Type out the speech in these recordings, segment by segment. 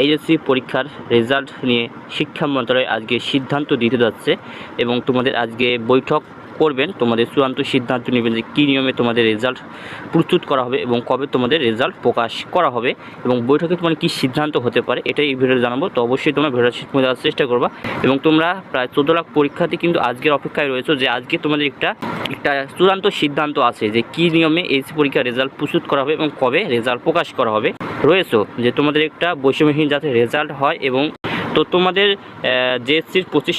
HSC পরীক্ষার result নিয়ে শিক্ষা মন্ত্রণালয় আজকে সিদ্ধান্ত দিতে যাচ্ছে এবং তোমাদের আজকে বৈঠক করবেন, তোমাদের চূড়ান্ত সিদ্ধান্ত নেবেন যে কী নিয়মে তোমাদের রেজাল্ট প্রস্তুত করা হবে এবং কবে তোমাদের রেজাল্ট প্রকাশ করা হবে এবং বৈঠকে তোমার কী সিদ্ধান্ত হতে পারে, এটাই এই ভিডিওতে জানাব। তো অবশ্যই তোমরা ভিডিওটা পর্যন্ত দেওয়ার চেষ্টা করবা এবং তোমরা প্রায় চোদ্দ লাখ পরীক্ষার্থী কিন্তু আজকের অপেক্ষায় রয়েছে যে আজকে তোমাদের একটা একটা চূড়ান্ত সিদ্ধান্ত আছে যে কী নিয়মে এইচএসসি পরীক্ষার রেজাল্ট প্রস্তুত করা হবে এবং কবে রেজাল্ট প্রকাশ করা হবে। রয়েছে যে তোমাদের একটা বৈষম্যহীন যাতে রেজাল্ট হয় এবং তো তোমাদের জেএসসির পঁচিশ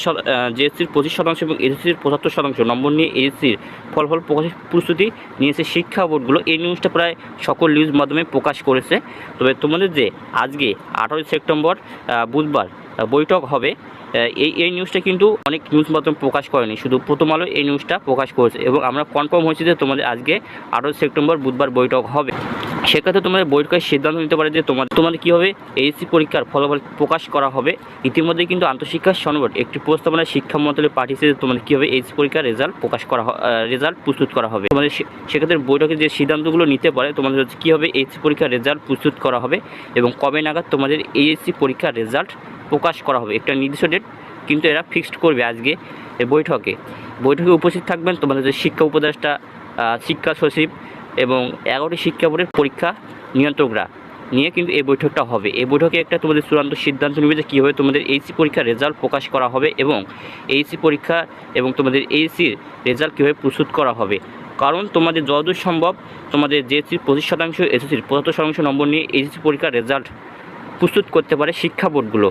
জেএসসির পঁচিশ শতাংশ এবং এসএসসির পঁচাত্তর শতাংশ নম্বর নিয়ে এসএসসির ফলাফল প্রকাশের প্রস্তুতি নিয়েছে শিক্ষা বোর্ডগুলো এই নিউজটা প্রায় সকল নিউজ মাধ্যমে প্রকাশ করেছে। তবে তোমাদের যে আজকে আঠারোই সেপ্টেম্বর বুধবার বৈঠক হবে এই এই নিউজটা কিন্তু অনেক নিউজ মাধ্যম প্রকাশ করেনি। শুধু প্রথম আলো এই নিউজটা প্রকাশ করেছে এবং আমরা কনফার্ম হয়েছি যে তোমাদের আজকে আঠারোই সেপ্টেম্বর, বুধবার বৈঠক হবে। সেক্ষেত্রে তোমাদের বৈঠকের সিদ্ধান্ত নিতে পারে যে তোমাদের তোমাদের কীভাবে এইচসি পরীক্ষার ফলাফল প্রকাশ করা হবে। ইতিমধ্যে কিন্তু আন্তঃশিক্ষা সনবট একটি প্রস্তাবনা শিক্ষা মন্ত্রণালয় পাঠিয়েছে যে তোমাদের কীভাবে এইচসি পরীক্ষার রেজাল্ট প্রকাশ করা রেজাল্ট প্রস্তুত করা হবে। তোমাদের সেক্ষেত্রে বৈঠকে যে সিদ্ধান্তগুলো নিতে পারে, তোমাদের হচ্ছে কীভাবে এইচসি পরীক্ষার রেজাল্ট প্রস্তুত করা হবে এবং কবে নাগাদ তোমাদের এইচসি পরীক্ষার রেজাল্ট প্রকাশ করা হবে। একটা নির্দিষ্ট ডেট কিন্তু এরা ফিক্সড করবে আজকে বৈঠকে। বৈঠকে উপস্থিত থাকবেন তোমাদের যে শিক্ষা উপদেষ্টা শিক্ষা সচিব এবং এগারোটি শিক্ষা বোর্ডের পরীক্ষা নিয়ন্ত্রকরা নিয়ে কিন্তু এই বৈঠকটা হবে। এই বৈঠকে একটা তোমাদের চূড়ান্ত সিদ্ধান্ত নেবে যে কীভাবে তোমাদের এইচসি পরীক্ষার রেজাল্ট প্রকাশ করা হবে এবং এইচসি পরীক্ষা এবং তোমাদের এইসির রেজাল্ট কীভাবে প্রস্তুত করা হবে। কারণ তোমাদের যতদূর সম্ভব তোমাদের জেএসসির পঁচিশ শতাংশ, এসএসসির পঁচাত্তর শতাংশ নম্বর নিয়ে এইচসি পরীক্ষার রেজাল্ট প্রস্তুত করতে পারে শিক্ষা বোর্ডগুলো।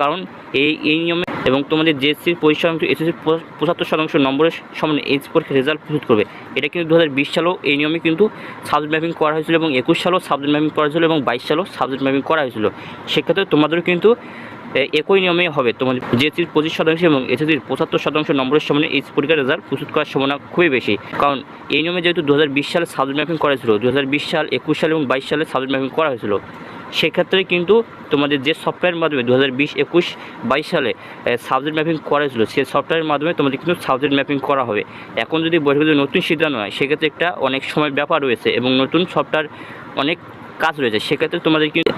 কারণ এই এই নিয়মে এবং তোমাদের জেএসসির পঁচিশ শতাংশ এসএসসির পঁচাত্তর শতাংশ নম্বরের সমানে এইচ পরীক্ষার রেজাল্ট প্রস্তুত করবে। এটা কিন্তু দু হাজার বিশ সালেও এই নিয়মে কিন্তু সাবজেক্ট ম্যাপিং করা হয়েছিল এবং একুশ সালেও সাবজেক্ট ম্যাপিং করা হয়েছিল এবং বাইশ সালেও সাবজেক্ট ম্যাপিং করা হয়েছিল। সেক্ষেত্রে তোমাদেরও কিন্তু একই নিয়মে হবে। তোমাদের জেএসসির পঁচিশ শতাংশ এবং এসএসসির পঁচাত্তর শতাংশ নম্বরের সমানে এইচ পরীক্ষার রেজাল্ট প্রস্তুত করার সম্ভাবনা খুবই বেশি। কারণ এই নিয়মে যেহেতু দু হাজার বিশ সালে সাবজেক্ট ম্যাপিং করা হয়েছিল দু হাজার বিশ সাল, একুশ সাল এবং বাইশ সালে সাবজেক্ট ম্যাপিং করা হয়েছিল। সেক্ষেত্রে কিন্তু তোমাদের যে সফটওয়্যারের মাধ্যমে দু হাজার বিশ, একুশ, বাইশ সালে সাবজেক্ট ম্যাপিং করা হয়েছিল সেই সফটওয়্যারের মাধ্যমে তোমাদের কিন্তু সাবজেক্ট ম্যাপিং করা হবে। এখন যদি বৈঠকে নতুন সিদ্ধান্ত হয়, সেক্ষেত্রে একটা অনেক সময় ব্যাপার রয়েছে এবং নতুন সফটওয়্যার অনেক কাজ রয়েছে, সেক্ষেত্রে তোমাদের কিন্তু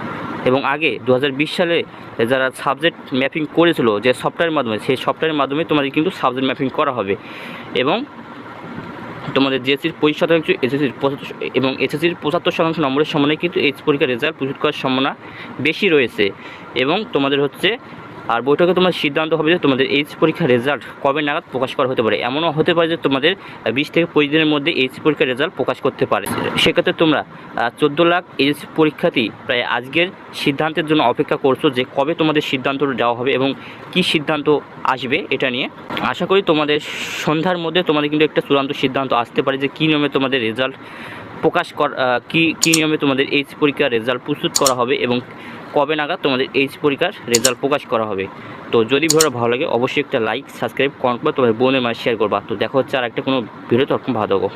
এবং আগে দু হাজার বিশ সালে যারা সাবজেক্ট ম্যাপিং করেছিল, যে সফটওয়্যারের মাধ্যমে, সেই সফটওয়্যারের মাধ্যমে তোমাদের কিন্তু সাবজেক্ট ম্যাপিং করা হবে। এবং তোমাদের জেএসসির পঁচিশ শতাংশ, এসএসসির এবং এসএসসির পঁচাত্তর শতাংশ নম্বরের সমানে কিন্তু এইচ পরীক্ষার রেজাল্ট প্রস্তুত করার সম্ভাবনা বেশি রয়েছে। এবং তোমাদের হচ্ছে আর বৈঠকে তোমার সিদ্ধান্ত হবে যে তোমাদের এইচ পরীক্ষার রেজাল্ট কবে নাগাদ প্রকাশ করা হতে পারে। এমনও হতে পারে যে তোমাদের বিশ থেকে পঁচিশ দিনের মধ্যে এইচ পরীক্ষার রেজাল্ট প্রকাশ করতে পারে। সেক্ষেত্রে তোমরা চোদ্দ লাখ এইচ পরীক্ষার্থী প্রায় আজকের সিদ্ধান্তের জন্য অপেক্ষা করছ যে কবে তোমাদের সিদ্ধান্ত দেওয়া হবে এবং কি সিদ্ধান্ত আসবে এটা নিয়ে। আশা করি তোমাদের সন্ধ্যার মধ্যে তোমাদের কিন্তু একটা চূড়ান্ত সিদ্ধান্ত আসতে পারে যে কী নিয়মে তোমাদের রেজাল্ট প্রকাশ কর কী কী নিয়মে তোমাদের এইচ পরীক্ষার রেজাল্ট প্রস্তুত করা হবে এবং কবে নাগাদ তোমাদের এইচ পরীক্ষার রেজাল্ট প্রকাশ করা হবে? তো যদি ভিডিও ভালো লাগে, অবশ্যই একটা লাইক সাবস্ক্রাইব কমেন্ট করে তোমাদের বোনের মাঝে শেয়ার করবা। তো দেখা হচ্ছে আর একটা কোনো ভিডিও তখন ভালো থাকো।